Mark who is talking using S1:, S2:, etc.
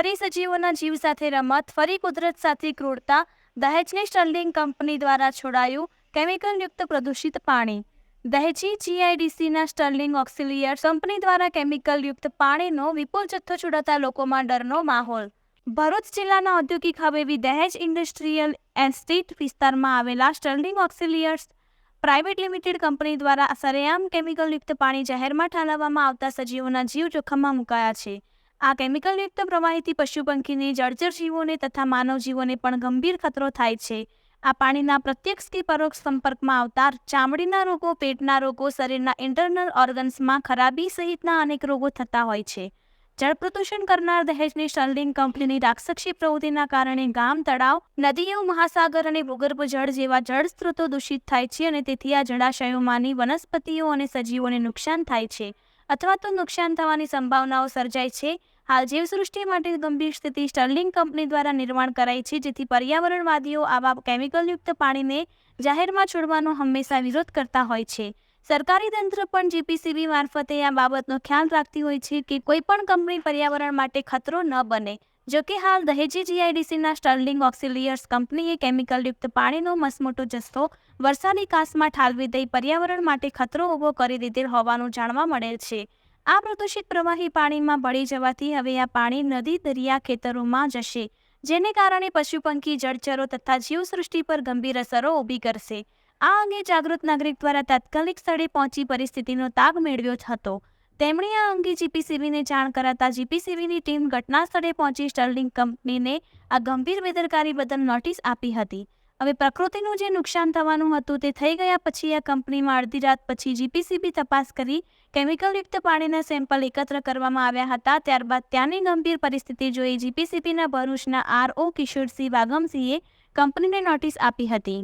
S1: ફરી સજીવોના જીવ સાથે રમત, ફરી કુદરત સાથે ક્રૂરતા, દહેજની સ્ટર્લિંગ કંપની દ્વારા છોડાયું કેમિકલયુક્ત પ્રદૂષિત પાણી. દહેજી જીઆઈડીસીના સ્ટર્લિંગ ઓક્સિલિયર કંપની દ્વારા કેમિકલયુક્ત પાણીનો વિપુલ જથ્થો છોડાતા લોકોમાં ડરનો માહોલ. ભરૂચ જિલ્લાના ઔદ્યોગિક હવેલી દહેજ ઇન્ડસ્ટ્રીયલ એસ્ટેટ વિસ્તારમાં આવેલા sterling auxiliaries private limited company દ્વારા સરેઆમ કેમિકલયુક્ત પાણી જાહેરમાં ઠાલવવામાં આવતા સજીવોના જીવ જોખમમાં મુકાયા છે. આ કેમિકલયુક્ત પ્રવાહીથી પશુ પંખીને જળચર જીવોને તથા માનવ જીવોને પણ ગંભીર ખતરો થાય છે. આ પાણીના પ્રત્યક્ષ કે પરોક્ષ સંપર્કમાં આવતા ચામડીના રોગો, પેટના રોગો, શરીરના ઇન્ટરનલ ઓર્ગન્સમાં ખરાબી સહિતના અનેક રોગો થતા હોય છે. જળ પ્રદૂષણ કરનાર દહેજની શલ્ડિંગ કંપનીની રાક્ષસી પ્રવૃત્તિના કારણે ગામ, તળાવ, નદીઓ, મહાસાગર અને ભૂગર્ભ જળ જેવા જળ સ્ત્રોતો દૂષિત થાય છે અને તેથી આ જળાશયોમાંની વનસ્પતિઓ અને સજીવોને નુકસાન થાય છે. અથવા તો નુકસાન થવાની સંભાવનાઓ સર્જાય છે. હાલ જીવસૃષ્ટિ માટે ગંભીર સ્થિતિ સ્ટર્લિંગ કંપની દ્વારા નિર્માણ કરાઈ છે, જેથી પર્યાવરણવાદીઓ આવા કેમિકલયુક્ત પાણીને જાહેરમાં છોડવાનો હંમેશા વિરોધ કરતા હોય છે. સરકારી તંત્ર પણ જીપીસીબી મારફતે આ બાબતનો ખ્યાલ રાખતી હોય છે કે કોઈ પણ કંપની પર્યાવરણ માટે ખતરો ન બને. જો કે હાલ દહેજી જીઆઈડીસીના સ્ટર્લિંગ ઓક્સિલિયર્સ કંપનીએ કેમિકલયુક્ત પાણીનો મસમોટો જથ્થો વરસાદી કાસમાં ઠાલવી દઈ પર્યાવરણ માટે ખતરો ઊભો કરી દીધેલ હોવાનું જાણવા મળેલ છે. આ પ્રદૂષિત પ્રવાહી પાણીમાં ભળી જવાથી હવે આ પાણી નદી, દરિયા ખેતરોમાં જશે, જેને કારણે પશુ પંખી જળચરો તથા જીવસૃષ્ટિ પર ગંભીર અસરો ઊભી કરશે. આ અંગે જાગૃત નાગરિક દ્વારા તાત્કાલિક સ્થળે પહોંચી પરિસ્થિતિનો તાગ મેળવ્યો હતો. તેમણે આ અંગે જીપીસીબીને જાણ કરાતા જીપીસીબીની ટીમ ઘટના સ્થળે પહોંચી સ્ટર્લિંગ કંપનીને આ ગંભીર બેદરકારી બદલ નોટિસ આપી હતી. હવે પ્રકૃતિનું જે નુકસાન થવાનું હતું તે થઈ ગયા પછી આ કંપનીમાં અડધી રાત પછી જીપીસીબી તપાસ કરી કેમિકલયુક્ત પાણીના સેમ્પલ એકત્ર કરવામાં આવ્યા હતા. ત્યારબાદ ત્યાંની ગંભીર પરિસ્થિતિ જોઈ જીપીસીબીના ભરૂચના આરઓ કિશોરસિંહ વાગમસિંહે કંપનીને નોટિસ આપી હતી.